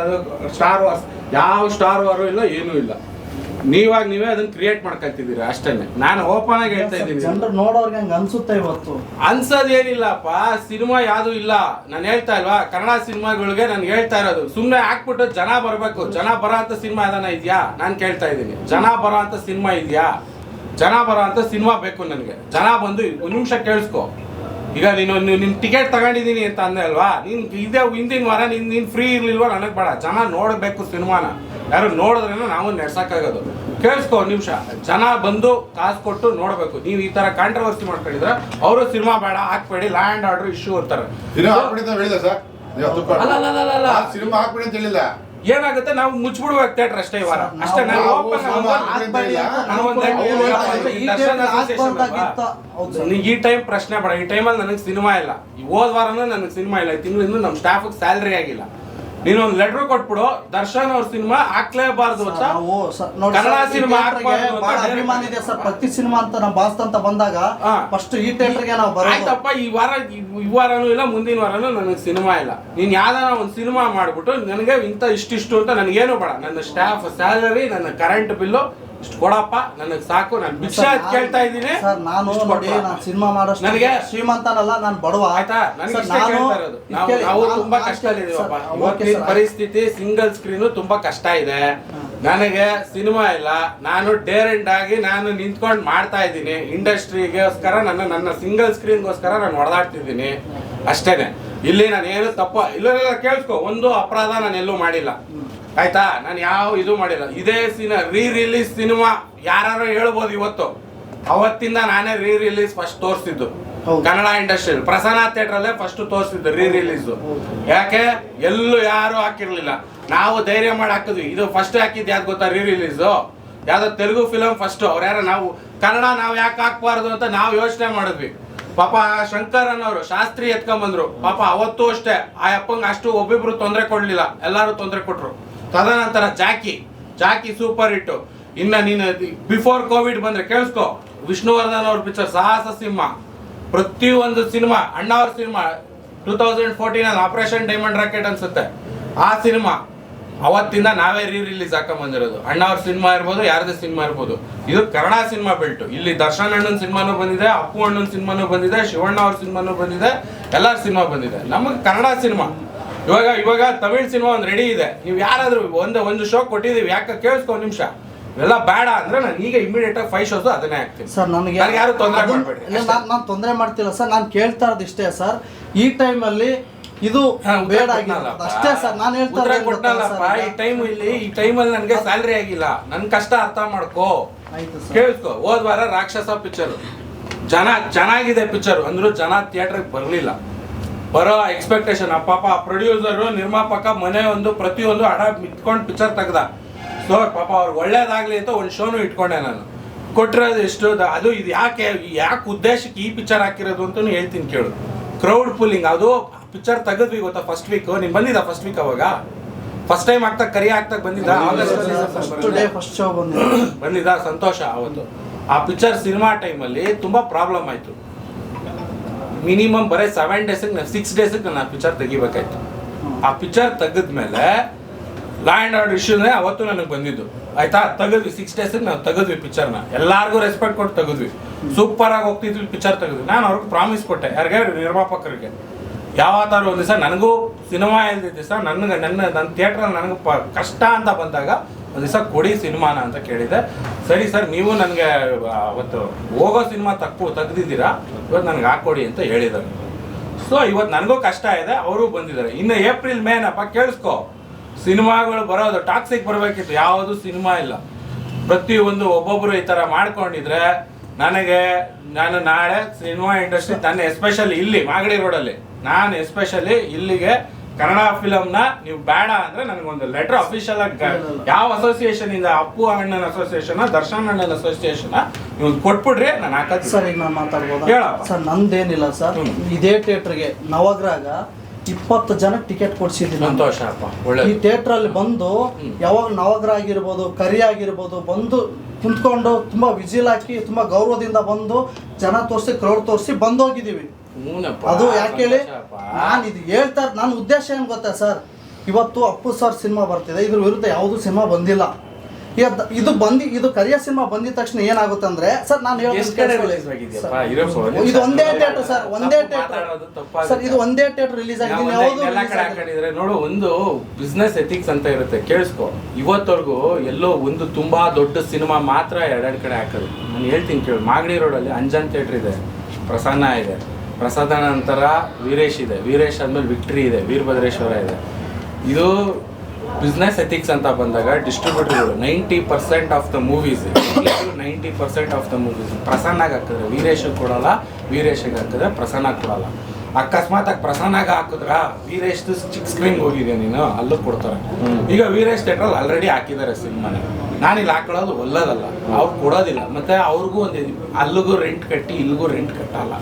Speaker 1: ಸ್ಟಾರ್ ವಾರ್ಸ್ ಯಾವ ಸ್ಟಾರ್ ವಾರು ಇಲ್ಲ ಏನೂ ಇಲ್ಲ. ನೀವಾಗ ನೀವೇ ಅದನ್ನ ಕ್ರಿಯೇಟ್ ಮಾಡ್ಕೊಂತಿದ್ದೀರಾ ಅಷ್ಟೇ ನಾನು ಓಪನ್ ಆಗಿ ಹೇಳ್ತಾ ಇದ್ದೀನಿ.
Speaker 5: ಜನರು ನೋಡೋರ್ಗೆ ಹಂಗ ಅನ್ಸುತ್ತೆ ಇವತ್ತು?
Speaker 1: ಅನ್ಸೋದೇನಿಲ್ಲಪ್ಪ ಸಿನಿಮಾ ಯಾವ್ದು ಇಲ್ಲ. ನಾನು ಹೇಳ್ತಾ ಇಲ್ವಾ ಕನ್ನಡ ಸಿನಿಮಾಗಳಿಗೆ ನಾನು ಹೇಳ್ತಾ ಇರೋದು. ಸುಮ್ಮನೆ ಹಾಕ್ಬಿಟ್ಟು ಜನ ಬರಬೇಕು. ಜನ ಬರೋ ಅಂತ ಸಿನಿಮಾ ಏನ ಇದೆಯಾ? ನಾನು ಕೇಳ್ತಾ ಇದ್ದೀನಿ. ಜನ ಬರೋ ಅಂತ ಸಿನಿಮಾ ಇದೆಯಾ? ಜನ ಬರೋ ಅಂತ ಸಿನಿಮಾ ಬೇಕು ನನಗೆ. ಜನ ಬಂದು ಒಂದು ನಿಮಿಷ ಕೇಳಿಸ್ಕೊ. ಈಗ ನೀನು ನಿಮ್ಮ ಟಿಕೆಟ್ ತಗೊಂಡಿದ್ದೀನಿ ಅಂತ ಅಂದೆ ಅಲ್ವಾ? ನಿನ್ ಇದೇ ಹಿಂದಿನ ವಾರ ನೀನ್ ನೀನ್ ಫ್ರೀ ಇರ್ಲಿಲ್ವಾ? ನನಗೆ ಬೇಡ. ಜನ ನೋಡಬೇಕು ಸಿನಿಮಾನ. ಯಾರು ನೋಡಿದ್ರೆ ನಾವು ನಡ್ಸಕ್ಕಾಗೋದು. ಕೇಳಿಸ್ಕೊ ಒಂದ್ ನಿಮಿಷ. ಜನ ಬಂದು ಕಾಸು ಕೊಟ್ಟು ನೋಡ್ಬೇಕು. ನೀವು ಈ ತರ ಕಾಂಟ್ರವರ್ಸಿ ಮಾಡ್ಕೊಂಡಿದ್ರೆ ಅವರು ಸಿನಿಮಾ ಬೇಡ ಹಾಕ್ಬೇಡಿ ಲ್ಯಾಂಡ್ ಆರ್ಡರ್ ಇಶ್ಯೂ ಅಂತಾರೆ.
Speaker 2: ಸಿನಿಮಾ ಹಾಕ್ಬಿಡಿ ಅಂತ ಹೇಳಿದ ಸರ್. ನೀವು ಹತ್ತು ರೂಪಾಯಿ.
Speaker 1: ಅಲ್ಲ, ಅಲ್ಲ, ಅಲ್ಲ, ಅಲ್ಲ.
Speaker 2: ಸಿನಿಮಾ ಹಾಕ್ಬಿಡಿ ಅಂತ ಹೇಳಿಲ್ಲ.
Speaker 1: ಏನಾಗುತ್ತೆ? ನಾವು ಮುಚ್ಚಿಬಿಡ್ಬೇಕು ಥಿಯೇಟರ್ ಅಷ್ಟೇ ಈ ವಾರ. ಅಷ್ಟೇ ನಾನು ಈ ದರ್ಶನ್
Speaker 5: ಟೈಮ್
Speaker 1: ಪ್ರಶ್ನೆ ಬೇಡ. ಈ ಟೈಮಲ್ಲಿ ನನಗೆ ಸಿನಿಮಾ ಇಲ್ಲ. ಈ ಹೋದ್ ವಾರನೂ ನನಗೆ ಸಿನಿಮಾ ಇಲ್ಲ. ಈ ತಿಂಗಳಿಂದ ನಮ್ಮ ಸ್ಟಾಫ್ ಸ್ಯಾಲ್ರಿ ಆಗಿಲ್ಲ. ನೀನು ಒಂದು ಲೆಟರ್ ಕೊಟ್ಬಿಡು ದರ್ಶನ್ ಅವ್ರ ಸಿನಿಮಾ ಹಾಕ್ಲೇಬಾರ್ದು ಅಂತ ಕನ್ನಡ ಸಿನಿಮಾ
Speaker 5: ಅಭಿಮಾನ ಇದೆ ಸರ್ ಪ್ರತಿ ಸಿನಿಮಾ ಅಂತ ನಾವು ಅಂತ ಬಂದಾಗ. ಫಸ್ಟ್ ಈ ಥಿಯೇಟರ್ಗೆ ನಾವು ಬರೋದು.
Speaker 1: ಆಯ್ತಪ್ಪ ಈ ವಾರ ಈ- ಈ ವಾರನೂ ಇಲ್ಲ ಮುಂದಿನ ವಾರನೂ ನನಗೆ ಸಿನಿಮಾ ಇಲ್ಲ. ನೀನು ಯಾವ್ದಾರ ಒಂದು ಸಿನಿಮಾ ಮಾಡ್ಬಿಟ್ಟು ನನಗೆ ಇಂಥ ಇಷ್ಟಿಷ್ಟು ಅಂತ ನನಗೇನು ಬೇಡ. ನನ್ನ ಸ್ಟಾಫ್ ಸ್ಯಾಲರಿ ನನ್ನ ಕರೆಂಟ್ ಬಿಲ್ಲು ಇಷ್ಟು ಕೊಡಪ್ಪ ನನಗೆ ಸಾಕು ನಾನು ಭಿಕ್ಷೆ ಕೇಳ್ತಾ ಇದ್ದೀನಿ.
Speaker 5: ಸರ್ ನಾನು
Speaker 1: ಇಷ್ಟು
Speaker 5: ನೋಡಿ. ನಾನು ಸಿನಿಮಾ ಮಾಡೋಷ್ಟು
Speaker 1: ನನಗೆ
Speaker 5: ಶ್ರೀಮಂತನಲ್ಲ ನಾನು ಬಡವ.
Speaker 1: ಆಯ್ತಾ? ನನಗೆ
Speaker 5: ಸರ್,
Speaker 1: ಇಷ್ಟೇ
Speaker 5: ನಾನು-
Speaker 1: ಕೇಳ್ತಾ ಇರೋದು. ನಾವು
Speaker 5: ಕೇಳಿ,
Speaker 1: ನಾವು
Speaker 5: ನಾನು-
Speaker 1: ತುಂಬಾ
Speaker 5: ಕಷ್ಟ
Speaker 1: ಕಷ್ಟದಲ್ಲಿದ್ದೀವಪ್ಪ
Speaker 5: ಸರ್, ಓಕೆ
Speaker 1: ಇವತ್ತಿನ
Speaker 5: ಸರ್,
Speaker 1: ಪರಿಸ್ಥಿತಿ ಸಿಂಗಲ್ ಸ್ಕ್ರೀನು ತುಂಬಾ ಕಷ್ಟ ಇದೆ. ನನಗೆ ಸಿನಿಮಾ ಇಲ್ಲ. ನಾನು ಡೇರೆಂಟ್ ಆಗಿ ನಾನು ನಿಂತ್ಕೊಂಡು ಮಾಡ್ತಾ ಇದ್ದೀನಿ. ಇಂಡಸ್ಟ್ರಿಗೋಸ್ಕರ ನನ್ನ ನನ್ನ ಸಿಂಗಲ್ ಸ್ಕ್ರೀನ್ಗೋಸ್ಕರ ನಾನು ಹೊಡೆದಾಡ್ತಿದ್ದೀನಿ. ಅಷ್ಟೇನೆ. ಇಲ್ಲಿ ನಾನು ಏನು ತಪ್ಪ ಇಲ್ಲ ಕೇಳಿಸ್ಕೊ ಒಂದು ಅಪರಾಧ ನಾನು ಎಲ್ಲೂ ಮಾಡಿಲ್ಲ. ಆಯ್ತಾ? ನಾನು ಯಾವ ಇದು ಮಾಡಿಲ್ಲ. ಇದೇ ಸಿನಿಮಾ ರೀ ರಿಲೀಸ್ ಸಿನಿಮಾ ಯಾರು ಹೇಳ್ಬೋದು ಇವತ್ತು. ಅವತ್ತಿಂದ ನಾನೇ ರೀ ರಿಲೀಸ್ ಫಸ್ಟ್ ತೋರಿಸಿದ್ದು ಕನ್ನಡ ಇಂಡಸ್ಟ್ರಿ ಪ್ರಸನ್ನ ಥಿಯೇಟರ್ ಅಲ್ಲೇ ಫಸ್ಟ್ ತೋರಿಸಿದ್ದು ರೀ ರಿಲೀಸ್ ಯಾಕೆ? ಎಲ್ಲೂ ಯಾರು ಹಾಕಿರ್ಲಿಲ್ಲ. ನಾವು ಧೈರ್ಯ ಮಾಡಿ ಹಾಕಿದ್ವಿ. ಇದು ಫಸ್ಟ್ ಹಾಕಿದ್ದು ಯಾವ್ದು ಗೊತ್ತಾ? ರೀ ರಿಲೀಸ್ ಯಾವ್ದೋ ತೆಲುಗು ಫಿಲಮ್ ಫಸ್ಟ್ ಅವ್ರು ಯಾರ ನಾವು ಕನ್ನಡ ನಾವು ಯಾಕೆ ಹಾಕ್ಬಾರ್ದು ಅಂತ ನಾವು ಯೋಚನೆ ಮಾಡಿದ್ವಿ. ಪಾಪ ಶಂಕರ್ ಅನ್ನೋರು ಶಾಸ್ತ್ರಿ ಎತ್ಕೊಂಬಂದ್ರು ಪಾಪ ಅವತ್ತು ಅಷ್ಟೇ. ಆ ಅಪ್ಪಂಗೆ ಅಷ್ಟು ಒಬ್ಬಿಬ್ರು ತೊಂದರೆ ಕೊಡ್ಲಿಲ್ಲ. ಎಲ್ಲರೂ ತೊಂದರೆ ಕೊಟ್ರು. ತದನಂತರ ಜಾಕಿ. ಜಾಕಿ ಸೂಪರ್ ಹಿಟ್ಟು. ಇನ್ನ ನೀನು ಬಿಫೋರ್ ಕೋವಿಡ್ ಬಂದ್ರೆ ಕೇಳಿಸ್ಕೊ. ವಿಷ್ಣುವರ್ಧನ್ ಅವ್ರ ಪಿಕ್ಚರ್ ಸಾಹಸ ಸಿಂಹ ಪ್ರತಿಯೊಂದು ಸಿನಿಮಾ ಅಣ್ಣ ಅವ್ರ ಸಿನಿಮಾ. ಟೂ ತೌಸಂಡ್ ಫೋರ್ಟೀನ್ ಅಲ್ಲಿ ಆಪರೇಷನ್ ಡೈಮಂಡ್ ರಾಕೆಟ್ ಅನ್ಸುತ್ತೆ. ಆ ಸಿನಿಮಾ. ಅವತ್ತಿಂದ ನಾವೇ ರೀ ರಿಲೀಸ್ ಹಾಕೊಂಬಂದಿರೋದು ಅಣ್ಣ ಅವ್ರ ಸಿನಿಮಾ ಇರ್ಬೋದು ಯಾರದೇ ಸಿನಿಮಾ ಇರ್ಬೋದು. ಇದು ಕನ್ನಡ ಸಿನಿಮಾ ಬೆಲ್ಟು ಇಲ್ಲಿ ದರ್ಶನ್ ಅಣ್ಣನ ಸಿನಿಮಾನು ಬಂದಿದೆ ಅಪ್ಪು ಅಣ್ಣನ ಸಿನಿಮಾನು ಬಂದಿದೆ ಶಿವಣ್ಣ ಅವ್ರ ಸಿನಿಮಾನು ಬಂದಿದೆ ಎಲ್ಲರ ಸಿನಿಮಾ ಬಂದಿದೆ. ನಮಗೆ ಕನ್ನಡ ಸಿನಿಮಾ ಇವಾಗ ಇವಾಗ ತಮಿಳ್ ಸಿನಿಮಾ ಒಂದು ರೆಡಿ ಇದೆ. ನೀವು ಯಾರಾದರೂ ಒಂದು ಒಂದು ಶೋ ಕೊಟ್ಟಿದೀವಿ ಯಾಕೆ ಕೇಳಿಸ್ಕೊ ಒಂದು ನಿಮಿಷ. ಇವೆಲ್ಲ ಬೇಡ ಅಂದ್ರೆ ನಾನು ಈಗ ಇಮಿಡಿಯೇಟ್ ಆಗಿ ಫೈವ್ ಶೋಸ್ ಅದನ್ನೇ ಹಾಕ್ತೀನಿ.
Speaker 5: ಸರ್ ನನಗೆ
Speaker 1: ಯಾರು ತೊಂದರೆ ಮಾಡ್ಬೇಡಿ,
Speaker 5: ನಾನು ತೊಂದರೆ ಮಾಡ್ತಿಲ್ಲ. ಸರ್ ನಾನು ಕೇಳ್ತಾ ಇರೋದು ಇಷ್ಟೇ ಸರ್. ಈ ಟೈಮಲ್ಲಿ ಇದು ಬೇಡ. ಅಷ್ಟೇ ಸರ್ ನಾನು ಹೇಳ್ತಾ
Speaker 1: ಉತ್ತರ
Speaker 5: ಇರೋದು ಗೊತ್ತಾ
Speaker 1: ಕೊಟ್ನಲ್ಲಪ್ಪ.
Speaker 5: ಸರ್
Speaker 1: ಈ? ಟೈಮ್ ಇಲ್ಲಿ ಈ ಟೈಮಲ್ಲಿ ನನಗೆ ಸ್ಯಾಲ್ರಿ ಆಗಿಲ್ಲ. ನನ್ನ ಕಷ್ಟ ಅರ್ಥ ಮಾಡ್ಕೋ. ಕೇಳಿಸ್ಕೊ. ಹೋದ್ ವಾರ ರಾಕ್ಷಸ ಪಿಕ್ಚರ್ ಜನ ಚೆನ್ನಾಗಿದೆ ಪಿಕ್ಚರ್ ಅಂದ್ರು ಜನ ಥಿಯೇಟರ್ಗೆ ಬರಲಿಲ್ಲ. ಬರೋ ಎಕ್ಸ್ಪೆಕ್ಟೇಷನ್ ಪಾಪ ಪ್ರೊಡ್ಯೂಸರು ನಿರ್ಮಾಪಕ ಮನೆ ಒಂದು ಪ್ರತಿಯೊಂದು ಹಣ ಇಟ್ಕೊಂಡು ಪಿಕ್ಚರ್ ತೆಗ್ದ. ಸೊ ಪಾಪ ಅವ್ರು ಒಳ್ಳೇದಾಗ್ಲಿ ಅಂತ ಒಂದು ಶೋನು ಇಟ್ಕೊಂಡೆ ನಾನು. ಕೊಟ್ಟಿರೋದು ಎಷ್ಟು? ಅದು ಇದು ಯಾಕೆ ಯಾಕೆ ಉದ್ದೇಶಕ್ಕೆ ಈ ಪಿಕ್ಚರ್ ಹಾಕಿರೋದು ಅಂತಲೂ ಹೇಳ್ತೀನಿ ಕೇಳು. ಕ್ರೌಡ್ ಪುಲ್ಲಿಂಗ್ ಅದು ಪಿಕ್ಚರ್ ತೆಗೆದ್ವಿ ಗೊತ್ತಾ ಫಸ್ಟ್ ವೀಕ್ ನೀನು ಬಂದಿದ್ದ ಫಸ್ಟ್ ವೀಕ್ ಅವಾಗ? ಫಸ್ಟ್ ಟೈಮ್ ಆಗ್ತಾ ಕರಿ ಆಗ್ತಾ ಬಂದಿದ್ದ?
Speaker 5: ಫಸ್ಟ್ ಶೋ
Speaker 1: ಬಂದಿದ್ದ ಸಂತೋಷ ಅವತ್ತು. ಆ ಪಿಕ್ಚರ್ ಸಿನಿಮಾ ಟೈಮಲ್ಲಿ ತುಂಬಾ ಪ್ರಾಬ್ಲಮ್ ಆಯ್ತು. ಮಿನಿಮಮ್ ಬರೀ ಸೆವೆನ್ ಡೇಸಿಗೆ ನಾನು ಸಿಕ್ಸ್ ಡೇಸಿಗೆ ನಾನು ಆ ಪಿಕ್ಚರ್ ತೆಗಿಬೇಕಾಯ್ತು. ಆ ಪಿಕ್ಚರ್ ತೆಗೆದ್ಮೇಲೆ ಲಾ ಆ್ಯಂಡ್ ಆರ್ಡರ್ ಇಶ್ಯೂನೇ ಅವತ್ತು ನನಗೆ ಬಂದಿದ್ದು. ಆಯ್ತಾ? ತೆಗೆದ್ವಿ ಸಿಕ್ಸ್ ಡೇಸಿಗೆ ನಾವು ತೆಗೆದ್ವಿ ಪಿಕ್ಚರ್ನ ಎಲ್ಲಾರ್ಗೂ ರೆಸ್ಪೆಕ್ಟ್ ಕೊಟ್ಟು ತೆಗೆದ್ವಿ. ಸೂಪರ್ ಆಗಿ ಹೋಗ್ತಿದ್ವಿ ಪಿಕ್ಚರ್ ತೆಗೆದ್ವಿ. ನಾನು ಅವ್ರಿಗೆ ಪ್ರಾಮಿಸ್ ಕೊಟ್ಟೆ. ಯಾರಿಗೆ ನಿರ್ಮಾಪಕರಿಗೆ. ಯಾವತ್ತಾರು ಒಂದು ದಿವಸ ನನಗೂ ಸಿನಿಮಾ ಇಲ್ಲದ ದಿವಸ ನನಗೆ ನನ್ನ ನನ್ನ ಥಿಯೇಟ್ರಲ್ಲಿ ನನಗೆ ಪ ಕಷ್ಟ ಅಂತ ಬಂದಾಗ ಒಂದು ದಿವಸ ಕೊಡಿ ಸಿನಿಮಾನ ಅಂತ ಕೇಳಿದೆ. ಸರಿ ಸರ್, ನೀವು ನನಗೆ ಅವತ್ತು ಹೋಗೋ ಸಿನಿಮಾ ತಪ್ಪು ತೆಗ್ದಿದ್ದೀರಾ? ಇವತ್ತು ನನಗೆ ಹಾಕ್ಕೊಡಿ ಅಂತ ಹೇಳಿದರು. ಸೊ ಇವತ್ತು ನನಗೂ ಕಷ್ಟ ಇದೆ, ಅವರು ಬಂದಿದ್ದಾರೆ. ಇನ್ನು ಏಪ್ರಿಲ್ ಮೇನಪ್ಪ, ಕೇಳಿಸ್ಕೊ. ಸಿನಿಮಾಗಳು ಬರೋದು ಟಾಕ್ಸಿಕ್ ಬರಬೇಕಿತ್ತು, ಯಾವುದು ಸಿನಿಮಾ ಇಲ್ಲ. ಪ್ರತಿಯೊಂದು ಒಬ್ಬೊಬ್ಬರು ಈ ಥರ ಮಾಡ್ಕೊಂಡಿದ್ರೆ ನನಗೆ ನಾನು ನಾಳೆ ಸಿನಿಮಾ ಇಂಡಸ್ಟ್ರಿ ನನ್ನ ಎಸ್ಪೆಷಲಿ ಇಲ್ಲಿ ಮಾಗಡಿ ರೋಡಲ್ಲಿ ನಾನು ಎಸ್ಪೆಷಲಿ ಇಲ್ಲಿಗೆ ಕನ್ನಡ ಫಿಲಮ್ನ ನೀವು ಬೇಡ ಅಂದ್ರೆ ನನಗೊಂದು ಲೆಟರ್ ಅಫಿಷಿಯಲ್ ಆಗಿ ಯಾವ ಅಸೋಸಿಯೇಷನ್ ಇಂದ ಅಪ್ಪು ಅಣ್ಣನ ಅಸೋಸಿಯೇಷನ್ ದರ್ಶನ್ ಅಣ್ಣನ ಅಸೋಸಿಯೇಷನ್ ನೀವು ಕೊಟ್ಬಿಡ್ರಿ ನಾನು ಹಾಕತ್ತೀನಿ
Speaker 5: ಸರ್ ಈಗ ನಾನು ಮಾತಾಡ್ಬೋದು. ಸರ್ ನಂದೇನಿಲ್ಲ ಸರ್. ಇದೇ ಥಿಯೇಟ್ರಿಗೆ ನವಗ್ರಾಗ ಇಪ್ಪತ್ತು ಜನ ಟಿಕೆಟ್ ಕೊಡಿಸಿದ್ದೀನಿ
Speaker 1: ಸಂತೋಷ ಅಪ್ಪ.
Speaker 5: ಈ
Speaker 1: ಒಳ್ಳೆ
Speaker 5: ಥಿಯೇಟರ್ ಅಲ್ಲಿ ಬಂದು ಯಾವಾಗ ನವಗ್ರ ಆಗಿರ್ಬೋದು ಕರಿ ಆಗಿರ್ಬೋದು ಬಂದು ಕುಂತ್ಕೊಂಡು ತುಂಬಾ ವಿಜಿಲ್ ಹಾಕಿ ತುಂಬಾ ಗೌರವದಿಂದ ಬಂದು ಜನ ತೋರಿಸಿ ಕ್ರೌಡ್ ತೋರಿಸಿ ಬಂದೋಗಿದ್ದೀವಿ. ಅದು ಯಾಕೆ ಹೇಳಿ. ನಾನು ಇದು ಹೇಳ್ತಾ ನನ್ನ ಉದ್ದೇಶ ಏನು ಗೊತ್ತಾ ಸರ್? ಇವತ್ತು ಅಪ್ಪು ಸರ್ ಸಿನಿಮಾ ಬರ್ತಿದೆ. ಇದ್ರ ವಿರುದ್ಧ ಯಾವುದು ಸಿನಿಮಾ ಬಂದಿಲ್ಲ. ಇದು ಬಂದಿ ಇದು ಕರಿಯ ಸಿನಿಮಾ ಬಂದಿದ ತಕ್ಷಣ ಏನಾಗುತ್ತೆ ಅಂದ್ರೆ ಸರ್ ನಾನು. ಇದು ಒಂದೇ ಥಿಯೇಟರ್ ಸರ್ ಒಂದೇ ಥಿಯೇಟರ್ ಸರ್ ಇದು ಒಂದೇ ಥಿಯೇಟರ್ ರಿಲೀಸ್ ಆಗಿದೆ
Speaker 1: ನೋಡು ಒಂದು ಬಿಸ್ನೆಸ್ ಎಥಿಕ್ಸ್ ಅಂತ ಇರುತ್ತೆ. ಕೇಳಿಸ್ಕೊ. ಇವತ್ತವರೆಗೂ ಎಲ್ಲೋ ಒಂದು ತುಂಬಾ ದೊಡ್ಡ ಸಿನಿಮಾ ಮಾತ್ರ ಎರಡೆರಡು ಕಡೆ ಹಾಕೋದು. ನಾನು ಹೇಳ್ತೀನಿ ಕೇಳು. ಮಾಗಡಿ ರೋಡಲ್ಲಿ ಅಂಜನ್ ಥಿಯೇಟರ್ ಇದೆ. ಪ್ರಸನ್ನ ಇದೆ. ಪ್ರಸಾದ ನಂತರ ವೀರೇಶ್ ಇದೆ. ವೀರೇಶ್ ಆದ್ಮೇಲೆ ವಿಕ್ಟ್ರಿ ಇದೆ. ವೀರಭದ್ರೇಶ್ವರ ಇದೆ. ಇದು ಬಿಸ್ನೆಸ್ ಎಥಿಕ್ಸ್ ಅಂತ ಬಂದಾಗ ಡಿಸ್ಟ್ರಿಬ್ಯೂಟರ್ಗಳು ninety percent of the movies ninety percent of the movies ಪ್ರಸನ್ನಾಗಿ ಹಾಕಿದ್ರೆ ವೀರೇಶ್ ಕೊಡಲ್ಲ ವೀರೇಶಿಗೆ ಹಾಕಿದ್ರೆ ಪ್ರಸನ್ನ ಕೊಡಲ್ಲ. ಅಕಸ್ಮಾತ್ ಆಗಿ ಪ್ರಸನ್ನಾಗ ಹಾಕಿದ್ರ ವೀರೇಶ್ ಚಿಕ್ಕ ಸ್ಕ್ರೀನ್ ಹೋಗಿದೆ ನೀನು ಅಲ್ಲೂ ಕೊಡ್ತಾರೆ. ಈಗ ವೀರೇಶ್ ಥಿಯೇಟ್ರಲ್ಲಿ ಆಲ್ರೆಡಿ ಹಾಕಿದ್ದಾರೆ ಸಿನಿಮಾನ. ನಾನಿಲ್ಲಿ ಹಾಕೊಳ್ಳೋದು ಒಲ್ಲದಲ್ಲ ಅವ್ರು ಕೊಡೋದಿಲ್ಲ. ಮತ್ತೆ ಅವ್ರಿಗೂ ಒಂದು ಅಲ್ಲಿಗೂ ರೆಂಟ್ ಕಟ್ಟಿ ಇಲ್ಲಿಗೂ ರೆಂಟ್ ಕಟ್ಟಲ್ಲ.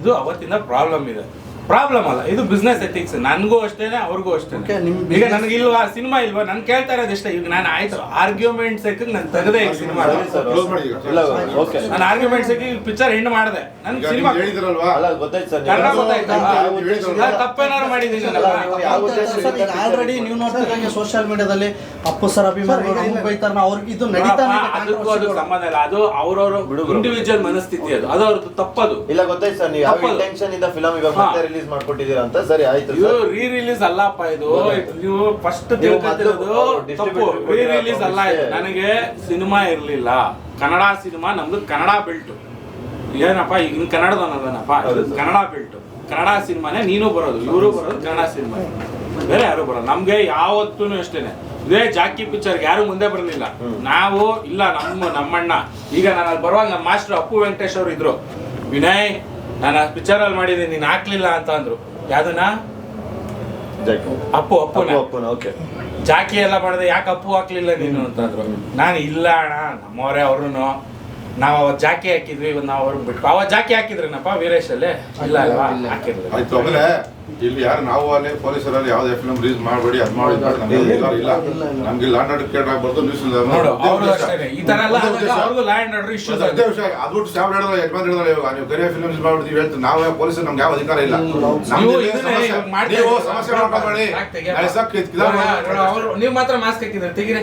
Speaker 1: ಇದು ಅವತ್ತಿಂದ ಪ್ರಾಬ್ಲಮ್ ಇದೆ. ಪ್ರಾಬ್ಲಮ್ ಅಲ್ಲ ಇದು ಬಿಸ್ನೆಸ್ ಎಥಿಕ್ಸ್ ನನಗೂ ಅಷ್ಟೇನೆ ಅವ್ರಿಗೂ
Speaker 5: ಅಷ್ಟೇ
Speaker 1: ಅಷ್ಟೇನೆ ಈಗ ನನಗೆ ಇಲ್ವಾ ಸಿನಿಮಾ ಇಲ್ವಾ? ನಾನು ಕೇಳ್ತಾ ಇರೋದು ಇಷ್ಟ. ಈಗ ನಾನು ಆಯ್ತು ಆರ್ಗ್ಯುಮೆಂಟ್ ಸೆಕ್ ನಾನು ತೆಗೆದೆ ಈಗ ಸಿನಿಮಾ ನಾನು ಆರ್ಗ್ಯುಮೆಂಟ್ ಸೆಕ್ ಪಿಕ್ಚರ್ ಹೆಣ್ಣು ಮಾಡಿದೆ. ನನ್ ಸಿನಿಮಾ ತಪ್ಪೇನಾರು ತಪ್ಪೇನಾದ್ರು ಮಾಡಿದ್ದೀನಿ
Speaker 5: ಆಲ್ರೆಡಿ ನೀವು ನೋಡ್ತಿದ್ದಂಗೆ ಸೋಷಿಯಲ್ ಮೀಡಿಯಾದಲ್ಲಿ ಅಪ್ಪು ಸರ್ ಅಭಿಮಾನಿಗಳು ಹಂಗ್ ಬೈತಾರ ಅವ್ರಿಗೆ ಇದು ನಡೀತಾನೆ
Speaker 1: ಅದಕ್ಕೂ
Speaker 5: ಅದು
Speaker 1: ಸಂಬಂಧ ಇಲ್ಲ. ಅದು ಅವ್ರವ್ರ. ಇಂಡಿವಿಜುವಲ್ ಮನಸ್ಥಿತಿ ಅದು. ಅದು ಅವ್ರದ್ದು ತಪ್ಪದು.
Speaker 4: ಇಲ್ಲ ಗೊತ್ತಾಯ್ತು ಸರ್. ನೀವು ಯಾವ. ಇಂಟೆನ್ಷನ್ ಇಂದ ಫಿಲಂ ಇವಾಗ ರಿಲೀಸ್ ಮಾಡ್ಕೊಟ್ಟಿದ್ದೀರಾ ಅಂತ? ಸರಿ ಆಯ್ತು
Speaker 1: ಇದು
Speaker 4: ಸರ್.
Speaker 1: ರೀ ರಿಲೀಸ್ ಅಲ್ಲಪ್ಪ ಇದು. ನೀವು ಫಸ್ಟ್
Speaker 4: ನೀವು ಮೊದ್ಲು
Speaker 1: ತಪ್ಪು.
Speaker 4: distributor
Speaker 1: ರೀ ರಿಲೀಸ್ ಅಲ್ಲ ಇದು. ನನಗೆ ಸಿನಿಮಾ ಇರ್ಲಿಲ್ಲ. ಕನ್ನಡ ಸಿನಿಮಾ ನಮ್ದು ಕನ್ನಡ ಬೆಲ್ಟ್. ಏನಪ್ಪ ಈಗ ಕನ್ನಡದವನದನಪ್ಪ
Speaker 4: ಹೌದು ಸರ್.
Speaker 1: ಕನ್ನಡ ಬೆಲ್ಟ್. ಕನ್ನಡ ಸಿನಿಮಾನೇ ನೀನು ಬರೋದು ಇವರು ಬರೋದು ಕನ್ನಡ ಸಿನಿಮಾ. ಬೇರೆ ಯಾರು ಬರೋದು ನಮ್ಗೆ ಯಾವತ್ತೂ ಅಷ್ಟೇನೆ. ಇದೇ ಜಾಕಿ ಪಿಕ್ಚರ್ಗೆ ಯಾರು ಮುಂದೆ ಬರಲಿಲ್ಲ. ನಾವು ಇಲ್ಲ ನಮ್ಮ ನಮ್ಮಣ್ಣ. ಈಗ ನಾನು ಅಲ್ಲಿ ಬರುವಾಗ ನಮ್ಮ ಮಾಸ್ಟರ್ ಅಪ್ಪು ವೆಂಕಟೇಶ್ ಅವರು ಇದ್ರು. ವಿನಯ್ ನಾನು ಆ ಪಿಕ್ಚರ್ ಅಲ್ಲಿ ಮಾಡಿದ್ದೀನಿ ನೀನು ಹಾಕ್ಲಿಲ್ಲ ಅಂತ ಅಂದ್ರು. ಯಾವ್ದನ್ನ. ಅಪ್ಪು
Speaker 4: ಅಪ್ಪು, ಓಕೆ.
Speaker 1: ಜಾಕಿ ಎಲ್ಲ ಮಾಡಿದೆ ಯಾಕೆ ಅಪ್ಪು ಹಾಕ್ಲಿಲ್ಲ ನೀನು ಅಂತಂದ್ರು ನಾನು ಇಲ್ಲ ಅಣ್ಣ ನಮ್ಮವರೇ ಅವ್ರು ನಾವು ಅವತ್ತು ಜಾಕಿ ಹಾಕಿದ್ವಿ ಇವತ್ತು ನಾವು ಅವ್ರಿಗೆ ಬಿಟ್ಟು ಅವತ್ತು ಜಾಕಿ ಹಾಕಿದ್ರೇನಪ್ಪ ವೀರೇಶ್ ಅಲ್ಲೇ ಇಲ್ಲ ಅಲ್ವಾ ಹಾಕಿರ್ಲಿಲ್ಲ.
Speaker 2: ಆಯ್ತು ಆಮೇಲೆ ಇಲ್ಲಿ ಯಾರು ನಾವು ಅಲ್ಲಿ ಪೊಲೀಸರಲ್ಲಿ ಯಾವುದೇ ಫಿಲ್ಮ್ ರಿಲೀಸ್ ಮಾಡಬೇಡಿ ಅದು ಮಾಡಿ ಇಲ್ಲ ಇಲ್ಲ.
Speaker 5: ಇಲ್ಲ, ಇಲ್ಲ.
Speaker 2: ನಮ್ಗೆ ಲ್ಯಾಂಡ್ ಆರ್ಡರ್ ಕೇಟ್ ಆಗ್ಬಾರ್ದು ನ್ಯೂಸ್
Speaker 1: ನೋಡು ಅವರು ಅಷ್ಟೇ ಈ ತರ ಎಲ್ಲ ಆದಾಗ ಅವ್ರಿಗೂ ಲ್ಯಾಂಡ್ ಆರ್ಡರ್ ಇಶ್ಯೂಸ್
Speaker 2: ಅದೇ ವಿಷಯ ಅದು ಬಿಟ್ಟು ಸಾವ್ ಹೇಳಿದ್ರೆ ಯಜಮಾನ್ ಹೇಳಿದ್ರೆ ಇವಾಗ ನೀವು ಬೇರೆ ಫಿಲ್ಮ್ ಮಾಡ್ಬಿಡ್ತೀವಿ ಹೇಳ್ತೀವಿ ನಾವು ಪೊಲೀಸರು ನಮ್ಗೆ ಯಾವ ಅಧಿಕಾರ ಇಲ್ಲ.
Speaker 1: ನೀವು ಇದನ್ನೇ
Speaker 2: ಸಮಸ್ಯೆ.
Speaker 1: ಇವಾಗ ಮಾಡ್ತಾ
Speaker 2: ನೀವು
Speaker 1: ಇದ್ದೀರಾ?
Speaker 2: ಸಮಸ್ಯೆ ಮಾಡ್ಕೊಬೇಡಿ.
Speaker 1: ಅವ್ರು- ನೀವು ಮಾತ್ರ ಮಾಸ್ಕ್ ಹಾಕಿದ್ರೆ ತೆಗಿರಿ.